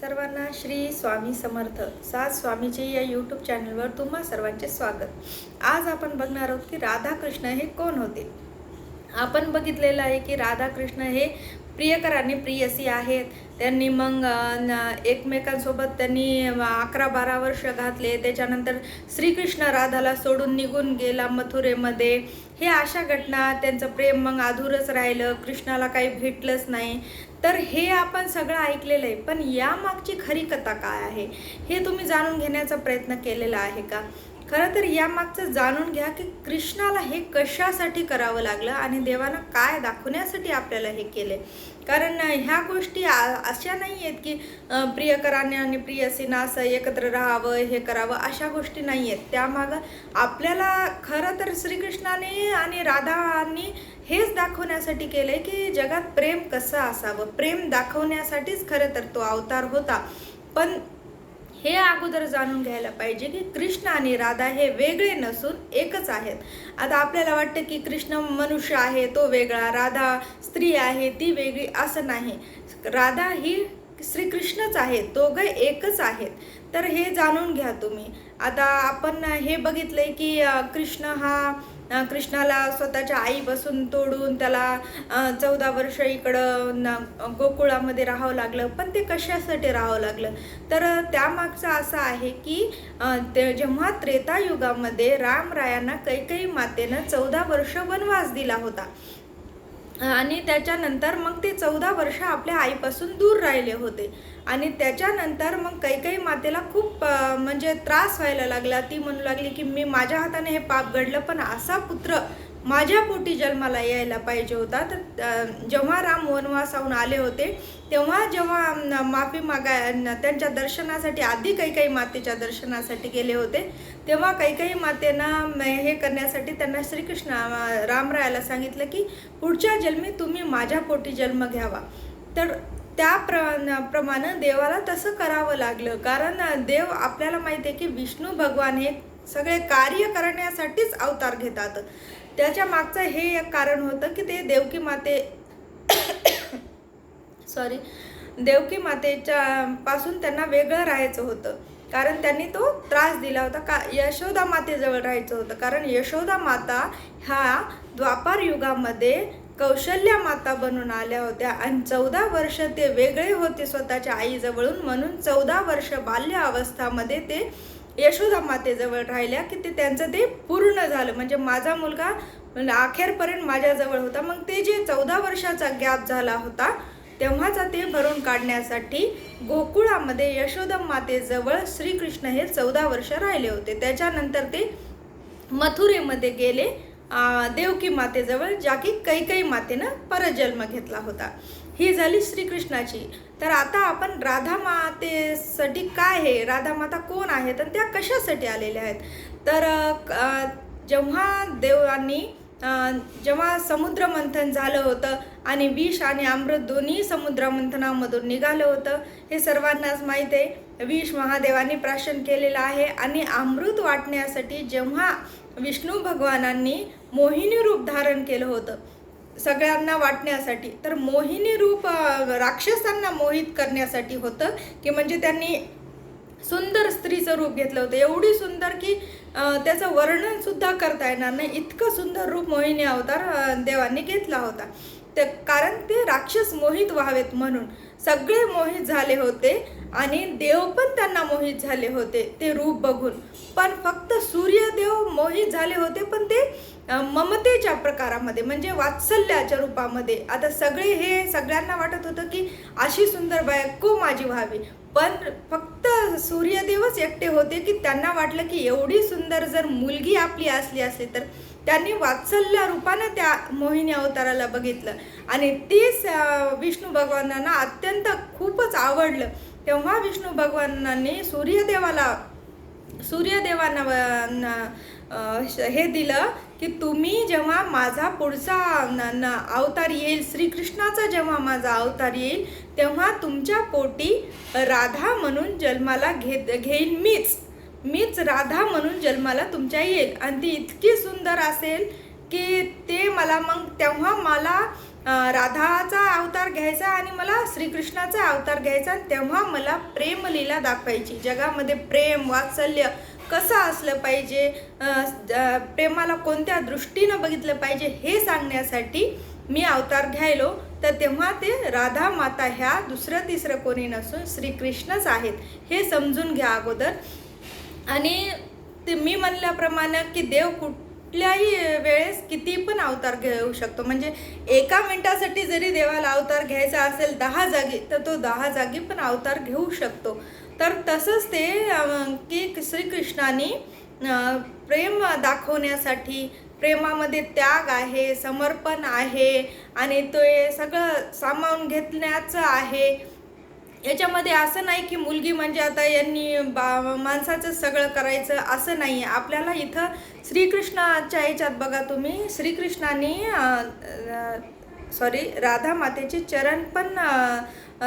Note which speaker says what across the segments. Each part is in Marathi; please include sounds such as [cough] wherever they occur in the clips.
Speaker 1: सर्वांना श्री स्वामी समर्थ. सात स्वामीजी या यूट्यूब चॅनलवर तुम्हा सर्वांचे स्वागत. आज आपण बघणार आहोत की राधाकृष्ण हे कोण होते? आपण बघितलेलं आहे की राधाकृष्ण हे प्रियकर आणि प्रियसी आहेत. त्यांनी मग एकमेकांसोबत त्यांनी अकरा बारा वर्ष घातले. त्याच्यानंतर श्रीकृष्ण राधाला सोडून निघून गेला मथुरेमध्ये. हे अशा घटना त्यांचं प्रेम मग अधूरच राहिलं. कृष्णाला काही भेटलंच नाही. तर हे आपण सगळं ऐकलेलं आहे. पण यामागची खरी कथा काय आहे? हे तुम्ही जाणून घेण्याचा प्रयत्न केलेला आहे का? खरं तर यामागचं जाणून घ्या की कृष्णाला हे कशासाठी करावं लागलं आणि देवानं काय दाखवण्यासाठी आपल्याला हे केले कारण ह्या गोष्टी अशा नाही आहेत की प्रियकराने आणि प्रियसीनं असं एकत्र राहावं हे करावं अशा गोष्टी नाही आहेत त्यामागं आपल्याला खरं तर श्रीकृष्णाने आणि राधाने हेच दाखवण्यासाठी केलं आहे की जगात प्रेम कसं असावं? प्रेम दाखवण्यासाठीच खरं तर तो अवतार होता. पण हे अगोदर जाणून घ्यायला पाहिजे की कृष्ण आणि राधा हे वेगळे नसून एकच आहेत. आता आपल्याला वाटतं की कृष्ण मनुष्य आहे तो वेगळा. राधा स्त्री आहे ती वेगळी असं नाही. राधा ही श्रीकृष्णच आहे दोघं एकच आहेत. तर हे जाणून घ्या तुम्ही. आता आपण हे बघितलंय की कृष्ण हा कृष्णाला स्वतःच्या आईपासून तोडून त्याला चौदा वर्ष इकडं गोकुळामध्ये राहावं लागलं. पण ते कशासाठी राहावं लागलं? तर त्यामागचं असं आहे की ते जेव्हा त्रेतायुगामध्ये रामरायांना कैकई मातेनं चौदा वर्ष वनवास दिला होता. आणि त्याच्यानंतर मग ते चौदा वर्ष आपल्या आईपासून दूर राहिले होते. आणि त्याच्यानंतर मग काही काही मातेला खूप म्हणजे त्रास व्हायला लागला. ती म्हणू लागली की मी माझ्या हाताने हे पाप घडलं पण असा पुत्र माझ्या पोटी जन्माला यायला पाहिजे होता. तर जेव्हा राम वनवासाहून आले होते तेव्हा जेव्हा माफी मागाय त्यांच्या दर्शनासाठी आधी काही काही मातेच्या दर्शनासाठी गेले होते तेव्हा काही काही मातेनं हे करण्यासाठी त्यांना श्रीकृष्ण रामरायाला सांगितलं की पुढच्या जन्मी तुम्ही माझ्या पोटी जन्म घ्यावा. तर त्या प्र प्रमाणे देवाला तसं करावं लागलं. कारण देव आपल्याला माहिती आहे की विष्णू भगवान हे सगळे कार्य करण्यासाठीच अवतार घेतात. त्याच्या मागचं हे एक कारण होतं की ते देवकी माते [coughs] सॉरी देवकी मातेच्या पासून त्यांना वेगळं राहायचं होतं. कारण त्यांनी तो त्रास दिला होता. का यशोदा मातेजवळ राहायचं होतं. कारण यशोदा माता ह्या द्वापार युगामध्ये कौशल्या माता बनून आल्या होत्या. आणि चौदा वर्ष ते वेगळे होते स्वतःच्या आईजवळून. म्हणून चौदा वर्ष बाल्य अवस्थामध्ये ते यशोदा मातेजवळ राहिल्या की ते त्यांचं ते पूर्ण झालं. म्हणजे माझा मुलगा म्हणजे अखेरपर्यंत माझ्याजवळ होता. मग ते जे चौदा वर्षाचा गॅप झाला होता तेव्हाचा ते भरून काढण्यासाठी गोकुळामध्ये यशोदा मातेजवळ श्रीकृष्ण हे चौदा वर्ष राहिले होते. त्याच्यानंतर ते मथुरेमध्ये गेले देवकी मातेजवळ ज्या की कैकई मातेनं परजन्म घेतला होता. ही झाली श्रीकृष्णाची. तर आता आपण राधा मातेसाठी काय आहे? राधा माता कोण आहेत आणि त्या कशासाठी आलेल्या आहेत? तर जेव्हा देवांनी जेव्हा समुद्र मंथन झालं होतं आणि विष आणि अमृत दोन्ही समुद्रमंथनामधून निघालं होतं हे सर्वांनाच माहीत आहे. विष महादेवाने प्राशन केलेलं आहे आणि अमृत वाटण्यासाठी जेव्हा विष्णू भगवानांनी मोहिनी रूप धारण केलं होतं सगळ्यांना वाटण्यासाठी. तर मोहिनी रूप राक्षसांना मोहित करण्यासाठी होतं की म्हणजे त्यांनी सुंदर स्त्रीचं रूप घेतलं होतं. एवढी सुंदर की त्याचं वर्णनसुद्धा करता येणार नाही. इतकं सुंदर रूप मोहिनी अवतार देवांनी घेतला होता. ते कारण ते राक्षस मोहित व्हावेत म्हणून. सगळे मोहित झाले होते आणि देव पण त्यांना मोहित झाले होते ते रूप बघून. पण फक्त सूर्यदेव मोहित झाले होते पण ते ममतेच्या प्रकारामध्ये म्हणजे वात्सल्याच्या रूपामध्ये. आता सगळे हे सगळ्यांना वाटत होतं की अशी सुंदर बायको माझी व्हावी. पण फक्त सूर्यदेवच एकटे होते की त्यांना वाटलं की एवढी सुंदर जर मुलगी आपली असली असली तर त्यांनी वात्सल्य रूपानं त्या मोहिनी अवताराला बघितलं. आणि तीच विष्णू भगवानांना अत्यंत खूपच आवडलं. तेव्हा विष्णू भगवानांनी सूर्यदेवाला सूर्यदेवांना हे दिलं की तुम्ही जेव्हा माझा पुढचा अवतार येईल श्रीकृष्णाचा जेव्हा माझा अवतार येईल तेव्हा तुमच्या पोटी राधा म्हणून जन्माला घेत घेईन मीच. मीच राधा म्हणून जन्माला तुमच्या येईल. आणि ती इतकी सुंदर असेल की ते मला मग तेव्हा मला राधाचा अवतार घ्यायचा आणि मला श्रीकृष्णाचा अवतार घ्यायचा आणि तेव्हा मला प्रेमलीला दाखवायची. जगामध्ये प्रेम वात्सल्य कसं असलं पाहिजे? प्रेमाला कोणत्या दृष्टीनं बघितलं पाहिजे हे सांगण्यासाठी मी अवतार घ्यायलो. तर तेव्हा ते राधा माता ह्या दुसरं तिसरं कोणी नसून श्रीकृष्णच आहेत हे समजून घ्या अगोदर. आणि ते मी म्हणल्याप्रमाणे की देव कुठल्याही वेळेस किती पण अवतार घेऊ शकतो. म्हणजे एका मिनटासाठी जरी देवाला अवतार घ्यायचा असेल दहा जागी तर तो दहा जागी पण अवतार घेऊ शकतो. तर तसंच ते की श्रीकृष्णाने प्रेम दाखवण्यासाठी प्रेमामध्ये त्याग आहे समर्पण आहे आणि ते सगळं सामावून घेतण्याचं आहे. याच्यामध्ये असं नाही की मुलगी म्हणजे आता यांनी बा माणसाचं सगळं करायचं असं नाही आहे आपल्याला इथं श्रीकृष्णाच्या याच्यात बघा तुम्ही. श्रीकृष्णाने सॉरी राधा मातेचे चरण पण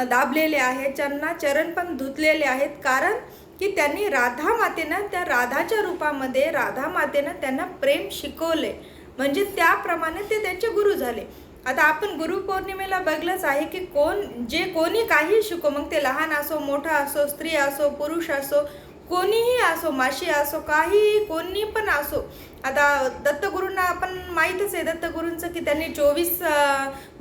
Speaker 1: दाबलेले आहेत. त्यांना चरण पण धुतलेले आहेत. कारण की त्यांनी राधा मातेनं त्या राधाच्या रूपामध्ये राधा मातेनं त्यांना प्रेम शिकवले. म्हणजे त्याप्रमाणे ते त्यांचे गुरु झाले. आता आपण गुरुपौर्णिमेला बघलंच आहे की कोण जे कोणी काही शिको मग ते लहान असो मोठा असो स्त्री असो पुरुष असो कोणीही असो माशी असो काही कोणी पण असो. आता दत्तगुरूंना आपण माहीतच आहे दत्तगुरूंचं की त्यांनी चोवीस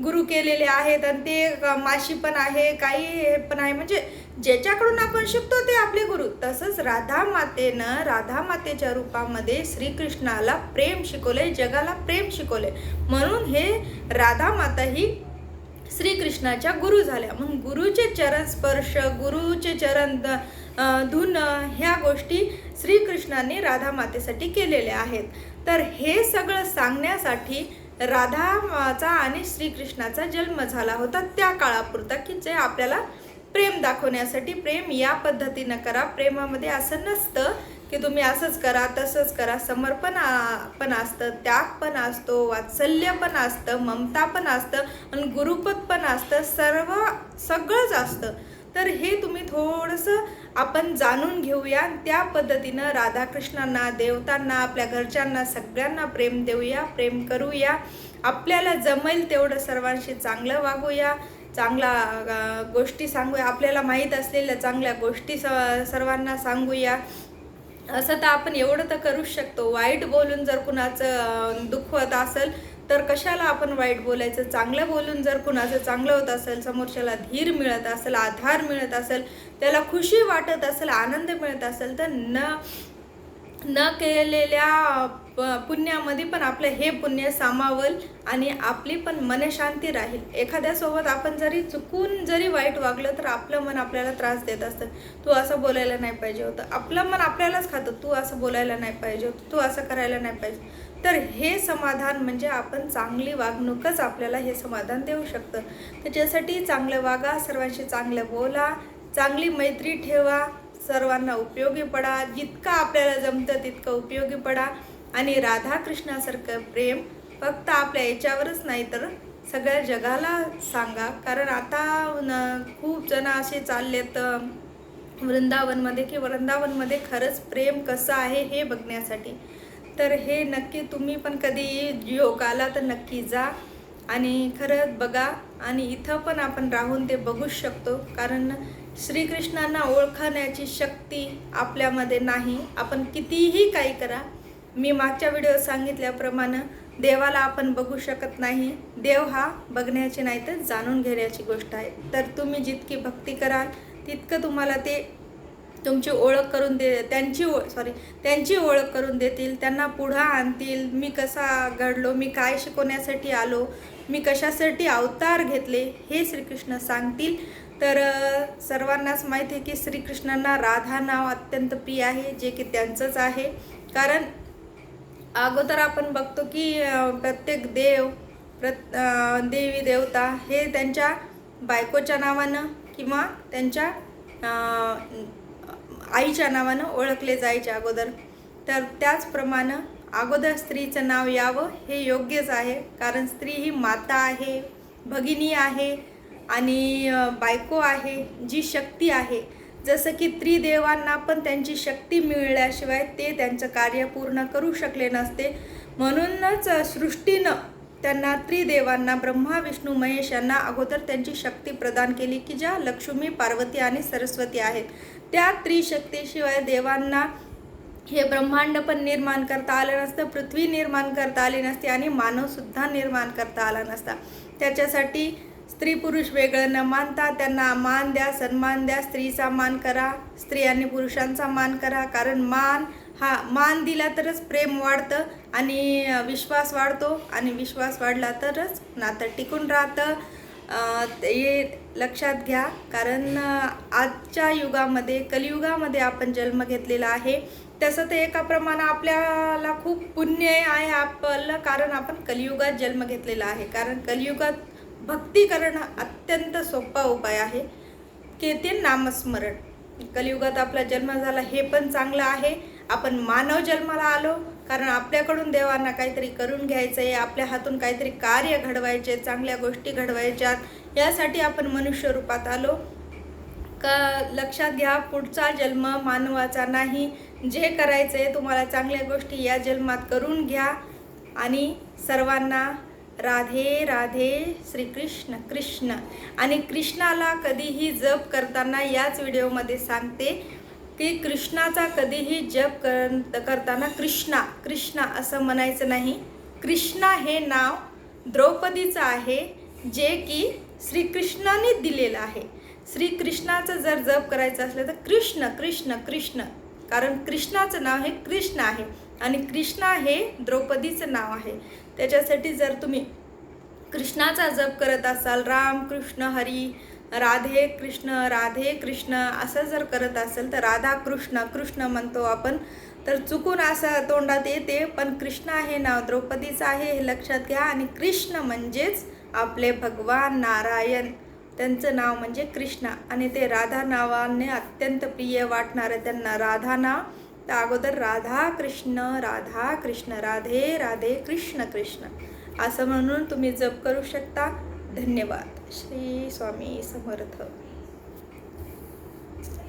Speaker 1: गुरु केलेले आहेत आणि ते माशी पण आहे काही हे पण आहे. म्हणजे ज्याच्याकडून आपण शिकतो ते आपले गुरु. तसंच राधा मातेनं राधा मातेच्या रूपामध्ये श्रीकृष्णाला प्रेम शिकवले जगाला प्रेम शिकवले म्हणून हे राधा माता ही श्रीकृष्णाच्या गुरु झाल्या. मग गुरुचे चरण स्पर्श गुरुचे चरण द- धुणं ह्या गोष्टी श्रीकृष्णाने राधा मातेसाठी केलेल्या आहेत. तर हे सगळं सांगण्यासाठी राधाचा आणि श्रीकृष्णाचा जन्म झाला होता त्या काळापुरता की जे आपल्याला प्रेम दाखवण्यासाठी प्रेम या पद्धतीनं करा. प्रेमामध्ये असं नसतं की तुम्ही असंच करा तसंच करा. समर्पण पण असतं त्याग पण असतो वात्सल्य पण असतं ममता पण असतं आणि गुरुपद पण असतं. सर्व सगळंच असतं. तर हे तुम्ही थोडंसं आपण जाणून घेऊया आणि त्या पद्धतीनं राधाकृष्णांना देवतांना आपल्या घरच्यांना सगळ्यांना प्रेम देऊया प्रेम करूया. आपल्याला जमेल तेवढं सर्वांशी चांगलं वागूया. चांगला गोष्टी सांगूया. आपल्याला माहीत असलेल्या चांगल्या गोष्टी स सर्वांना सांगूया. असं तर आपण एवढं तर करूच शकतो. वाईट बोलून जर कुणाचं दुःखवत असेल तर कशाला आपण वाईट बोलायचं? चांगलं बोलून जर कुणाचं चांगलं होत असेल समोरच्याला धीर मिळत असेल आधार मिळत असेल त्याला खुशी वाटत असेल आनंद मिळत असेल तर न न केलेल्या प- पुण्यामध्ये पण आपलं हे पुण्य सामावल आणि आपली पण मनशांती राहील. एखाद्यासोबत आपण जरी चुकून जरी वाईट वागलं तर आपलं मन आपल्याला त्रास देत असतं. तू असं बोलायला नाही पाहिजे होतं. आपलं मन आपल्यालाच खातं. तू असं बोलायला नाही पाहिजे होतं. तू असं करायला नाही पाहिजे. तर हे समाधान म्हणजे आपण चांगली वागणूकच आपल्याला हे समाधान देऊ शकतं. त्याच्यासाठी चांगलं वागा सर्वांशी चांगलं बोला चांगली मैत्री ठेवा. सर्वांना उपयोगी पडा. जितकं आपल्याला जमतं तितकं उपयोगी पडा. आणि राधाकृष्णासारखं प्रेम फक्त आपल्या याच्यावरच नाही तर सगळ्या जगाला सांगा. कारण आता खूप जण असे चाललेत वृंदावनमध्ये की वृंदावनमध्ये खरंच प्रेम कसं आहे हे बघण्यासाठी. तर हे नक्की तुम्ही पण कधी योग आला तर नक्की जा. आणि खरंच बघा. आणि इथं पण आपण राहून ते बघूच शकतो. कारण श्रीकृष्णांना ओळखण्याची शक्ती आपल्यामध्ये नाही. आपण कितीही काही करा. मी मागच्या व्हिडिओ सांगितल्याप्रमाणे देवाला आपण बघू शकत नाही. देव हा बघण्याची नाही तर जाणून घेण्याची गोष्ट आहे. तर तुम्ही जितकी भक्ती कराल तितकं तुम्हाला ते तुमची ओळख करून दे त्यांची ओळ सॉरी त्यांची ओळख करून देतील. त्यांना पुढं आणतील. मी कसा घडलो मी काय शिकवण्यासाठी आलो मी कशासाठी अवतार घेतले हे श्रीकृष्ण सांगतील. तर सर्वांनाच माहीत आहे की श्रीकृष्णांना राधा नाव अत्यंत प्रिय आहे जे की त्यांचंच आहे. कारण अगोदर आपण बघतो की प्रत्येक देव प्रत देवी देवता हे त्यांच्या बायकोच्या नावानं किंवा त्यांच्या आईच्या नावानं ओळखले जायचे अगोदर. तर त्याचप्रमाणे अगोदर स्त्रीचं नाव यावं हे योग्यच आहे. कारण स्त्री ही माता आहे भगिनी आहे आणि बायको आहे जी शक्ती आहे. जसं की त्रिदेवांना पण त्यांची शक्ती मिळल्याशिवाय ते त्यांचं कार्य पूर्ण करू शकले नसते. म्हणूनच सृष्टीनं त्यांना त्रिदेवांना ब्रह्मा विष्णू महेश यांना अगोदर त्यांची शक्ती प्रदान केली की ज्या लक्ष्मी पार्वती आणि सरस्वती आहेत. त्या त्रिशक्तीशिवाय देवांना हे ब्रह्मांड पण निर्माण करता आलं नसतं पृथ्वी निर्माण करता आली नसती आणि मानवसुद्धा निर्माण करता आला नसता. त्याच्यासाठी स्त्री पुरुष वेगळं न मानता त्यांना मान द्या सन्मान द्या स्त्रीचा मान करा स्त्रियांनी पुरुषांचा मान करा. कारण मान हा मान दिला तरच प्रेम वाढतं आणि विश्वास वाढतो आणि विश्वास वाढला तरच नातं टिकून राहतं. ते लक्षात घ्या. कारण आजच्या युगामध्ये कलियुगामध्ये आपण जन्म घेतलेला आहे. तसं ते एका प्रमाणात आपल्याला खूप पुण्य आहे आपलं कारण आपण कलियुगात जन्म घेतलेला आहे. कारण कलियुगात भक्ती करणं अत्यंत सोपा उपाय आहे. की ते नामस्मरण. कलियुगात आपला जन्म झाला हे पण चांगलं आहे. आपण मानव जन्माला आलो कारण आपल्याकडून देवांना काहीतरी करून घ्यायचं आहे आपल्या हातून काहीतरी कार्य घडवायचे चांगल्या गोष्टी घडवायच्यात. यासाठी आपण मनुष्य रूपात आलो. का लक्षात घ्या पुढचा जन्म मानवाचा नाही जे करायचं आहे तुम्हाला चांगल्या गोष्टी या जन्मात करून घ्या. आणि सर्वांना राधे राधे श्रीकृष्ण कृष्ण. आणि कृष्णाला कधीही जप करताना याच व्हिडिओमध्ये सांगते की कृष्णाचा कधीही जप कर करताना कृष्णा कृष्णा असं म्हणायचं नाही. कृष्णा हे नाव द्रौपदीचं आहे जे की श्रीकृष्णाने दिलेलं आहे. श्रीकृष्णाचं जर जप करायचं असलं तर कृष्ण कृष्ण कृष्ण. कारण कृष्णाचं नाव हे कृष्ण आहे आणि कृष्णा हे द्रौपदीचं नाव आहे. त्याच्यासाठी जर तुम्ही कृष्णाचा जप करत असाल राम कृष्ण हरी राधे कृष्ण राधे कृष्ण असं जर करत असेल तर राधा कृष्ण कृष्ण म्हणतो आपण तर चुकून असं तोंडात येते पण कृष्ण हे नाव द्रौपदीचं आहे हे लक्षात घ्या. आणि कृष्ण म्हणजेच आपले भगवान नारायण. त्यांचं नाव म्हणजे कृष्णा. आणि ते राधा नावाने अत्यंत प्रिय वाटणारं त्यांना राधा नाव तर अगोदर राधा कृष्ण राधा कृष्ण राधे राधे कृष्ण कृष्ण. असं म्हणून तुम्ही जप करू शकता. धन्यवाद. श्री स्वामी समर्थ.